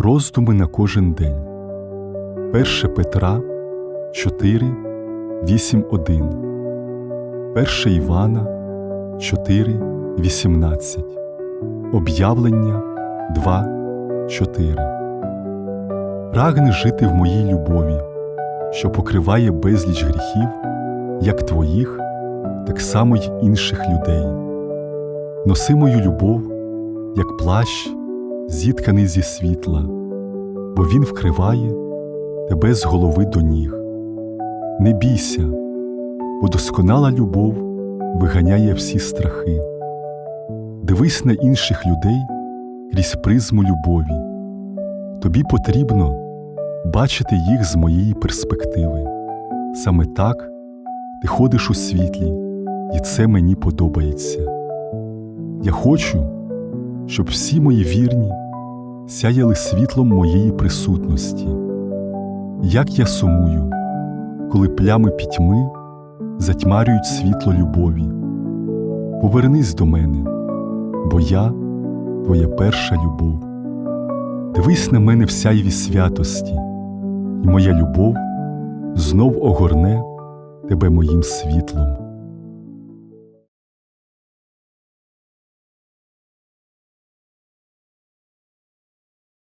Роздуми на кожен день. 1 Петра 4, 8, 1. 1 Івана 4, 18. Об'явлення 2, 4. Прагни жити в моїй любові, що покриває безліч гріхів, як твоїх, так само й інших людей. Носи мою любов, як плащ, зітканий зі світла, бо він вкриває тебе з голови до ніг. Не бійся, бо досконала любов виганяє всі страхи. Дивись на інших людей крізь призму любові. Тобі потрібно бачити їх з моєї перспективи. Саме так ти ходиш у світлі, і це мені подобається. Я хочу, щоб всі мої вірні сяяли світлом моєї присутності. Як я сумую, коли плями пітьми затьмарюють світло любові. Повернись до мене, бо я твоя перша любов. Дивись на мене в сяйві святості, і моя любов знов огорне тебе моїм світлом.